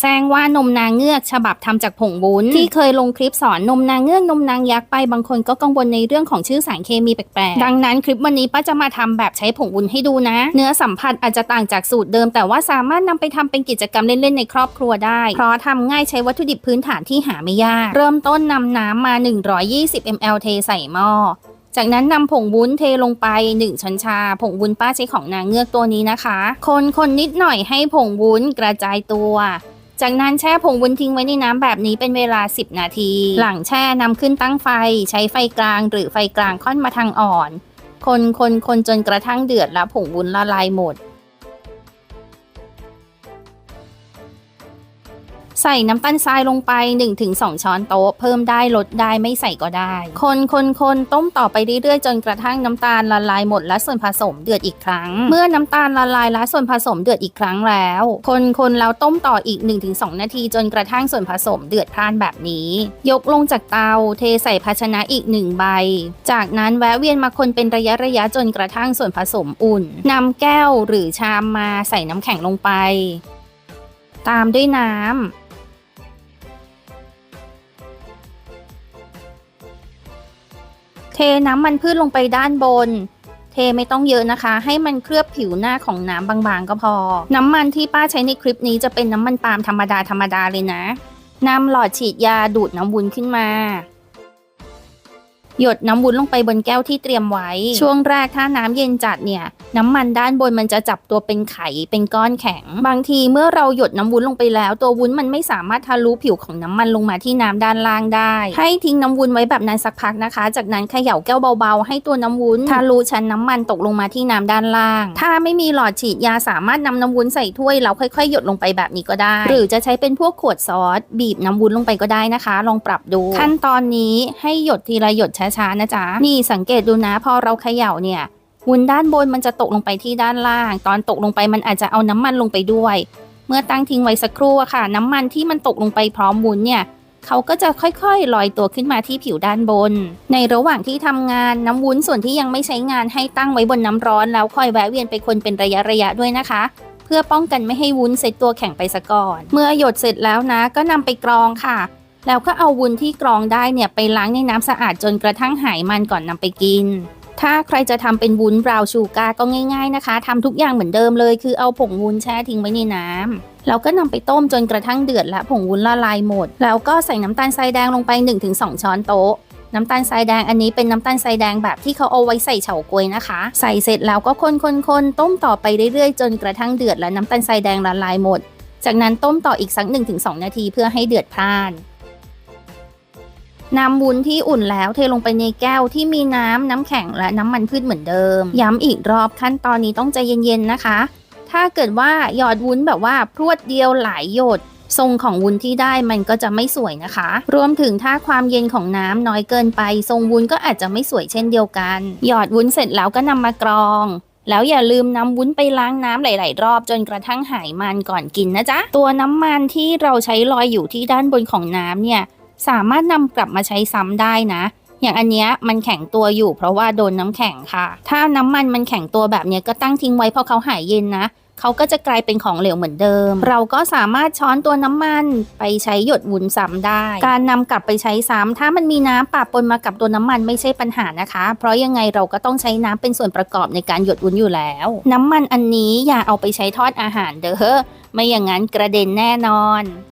แซงว่านมนางเงือกฉบับทำจากผงวุ้น ที่เคยลงคลิปสอนนมนางเงือกนมนางยักษ์ไปบางคนก็กังวลในเรื่องของชื่อสารเคมีแปลกๆ ดังนั้นคลิปวันนี้ป้าจะมาทำแบบใช้ผงวุ้นให้ดูนะ เนื้อสัมผัสอาจจะต่างจากสูตรเดิม แต่ว่าสามารถนำไปทำเป็นกิจกรรมเล่นๆในครอบครัวได้ เพราะทำง่ายใช้วัตถุดิบพื้นฐานที่หาไม่ยาก เริ่มต้นนำน้ำมา 120 ml เทใส่หม้อจากนั้นนำผงวุ้นเทลงไป 1ช้อนชา ผงวุ้นป้าใช้ของนางเงือกตัวนี้นะคะ คนคนนิดหน่อยให้ผงวุ้นกระจายตัว จากนั้นแช่ผงวุ้นทิ้งไว้ในน้ำแบบนี้เป็นเวลา 10 นาที หลังแช่นำขึ้นตั้งไฟ ใช้ไฟกลางหรือไฟกลางค่อนมาทางอ่อน คนคนคนจนกระทั่งเดือดแล้วผงวุ้นละลายหมด ใส่น้ำตาลทรายลงไป 1-2 ช้อนโต๊ะ เพิ่มได้ลดได้ไม่ใส่ก็ได้ คนคนคนต้มต่อไปเรื่อยๆ จนกระทั่งน้ำตาลละลายหมดและส่วนผสมเดือดอีกครั้ง เมื่อน้ำตาลละลายและส่วนผสมเดือดอีกครั้งแล้ว คนคนแล้วต้มต่ออีก 1-2 นาที จนกระทั่งส่วนผสมเดือดพล่านแบบนี้ ยกลงจากเตา เทใส่ภาชนะอีกหนึ่งใบ จากนั้นแวะเวียนมาคนเป็นระยะระยะจนกระทั่งส่วนผสมอุ่นนำแก้วหรือชามมาใส่น้ำแข็งลงไป ตามด้วยน้ำ น้ำมันพืชลงไปด้านบน เทไม่ต้องเยอะนะคะ ให้มันเคลือบผิวหน้าของน้ำบางๆก็พอ น้ำมันที่ป้าใช้ในคลิปนี้จะเป็นน้ำมันปาล์มธรรมดาธรรมดาเลยนะนำหลอดฉีดยาดูดน้ำวุ้นขึ้นมา หยดน้ำวุ้นลงไปบนแก้วที่เตรียมไว้ ช่วงแรกถ้าน้ำเย็นจัดเนี่ย น้ำมันด้านบนมันจะจับตัวเป็นไขเป็นก้อนแข็ง บางทีเมื่อเราหยดน้ำวุ้นลงไปแล้ว ตัววุ้นมันไม่สามารถทะลุผิวของน้ำมันลงมาที่น้ำด้านล่างได้ ให้ทิ้งน้ำวุ้นไว้แบบนั้นสักพักนะคะ จากนั้นเขย่าแก้วเบาๆ ให้ตัวน้ำวุ้นทะลุชั้นน้ำมันตกลงมาที่น้ำด้านล่าง ถ้าไม่มีหลอดฉีดยาสามารถนำน้ำวุ้นใส่ถ้วยแล้วค่อยๆ หยดลงไปแบบนี้ก็ได้ หรือจะใช้เป็นพวกขวดซอสบีบน้ำวุ้นลงไปก็ได้นะคะ ลองปรับดู ขั้นตอนนี้ให้หยดทีละหยดช้ชาๆนะจ๊ะ นี่สังเกตดูนะพอเราเขย่าเนี่ยวุ้นด้านบนมันจะตกลงไปที่ด้านล่าง ตอนตกลงไปมันอาจจะเอาน้ำมันลงไปด้วย เมื่อตั้งทิ้งไว้สักครู่อะค่ะ น้ำมันที่มันตกลงไปพร้อมวุ้นเนี่ยเขาก็จะค่อยๆ ลอยตัวขึ้นมาที่ผิวด้านบน ในระหว่างที่ทำงานน้ำวุ้นส่วนที่ยังไม่ใช้งานให้ตั้งไว้บนน้ำร้อนแล้วค่อยแวะเวียนไปคนเป็นระยะระยะๆด้วยนะคะ เพื่อป้องกันไม่ให้วุ้นเซตตัวแข็งไปซะก่อน เมื่อหยดเสร็จแล้วนะ ก็นำไปกรองค่ะ แล้วก็เอาวุ้นที่กรองได้เนี่ยไปล้างในน้ำสะอาดจนกระทั่งหายมันก่อนนำไปกิน ถ้าใครจะทำเป็นวุ้นบราวชูการ์ก็ง่ายๆนะคะทำทุกอย่างเหมือนเดิมเลย คือเอาผงวุ้นแช่ทิ้งไว้ในน้ำแล้วก็นำไปต้มจนกระทั่งเดือดและผงวุ้นละลายหมด แล้วก็ใส่น้ำตาลทรายแดงลงไป 1-2 ช้อนโต๊ะน้ำตาลทรายแดงอันนี้เป็นน้ำตาลทรายแดงแบบที่เขาเอาไว้ใส่เฉาก๊วยนะคะ ใส่เสร็จแล้วก็คนๆๆต้มต่อไปเรื่อยๆ จนกระทั่งเดือดและน้ำตาลทรายแดงละลายหมด จากนั้นต้มต่ออีกสัก1-2 นาทีเพื่อให้เดือดพล่าน น้ำวุ้นที่อุ่นแล้วเทลงไปในแก้วที่มีน้ำน้ำแข็งและน้ำมันพืชเหมือนเดิม ย้ำอีกรอบขั้นตอนนี้ต้องใจเย็นๆนะคะ ถ้าเกิดว่าหยอดวุ้นแบบว่าพรวดเดียวหลายหยดทรงของวุ้นที่ได้มันก็จะไม่สวยนะคะ รวมถึงถ้าความเย็นของน้ำน้อยเกินไป ทรงวุ้นก็อาจจะไม่สวยเช่นเดียวกัน หยอดวุ้นเสร็จแล้วก็นำมากรอง แล้วอย่าลืมนำวุ้นไปล้างน้ำหลาย ๆ รอบจนกระทั่งหายมันก่อนกินนะจ๊ะ ตัวน้ำมันที่เราใช้ลอยอยู่ที่ด้านบนของน้ำเนี่ย สามารถนำกลับมาใช้ซ้ำได้นะ อย่างอันเนี้ยมันแข็งตัวอยู่ เพราะว่าโดนน้ำแข็งค่ะ ถ้าน้ำมันมันแข็งตัวแบบเนี้ยก็ตั้งทิ้งไว้พอเขาหายเย็นนะเขาก็จะกลายเป็นของเหลวเหมือนเดิม เราก็สามารถช้อนตัวน้ำมันไปใช้หยดวุ้นซ้ำได้ การนำกลับไปใช้ซ้ำถ้ามันมีน้ำปะปนมากับตัวน้ำมันไม่ใช่ปัญหานะคะ เพราะยังไงเราก็ต้องใช้น้ำเป็นส่วนประกอบในการหยดวุ้นอยู่แล้ว น้ำมันอันนี้อย่าเอาไปใช้ทอดอาหารเด้อไม่อย่างนั้นกระเด็นแน่นอน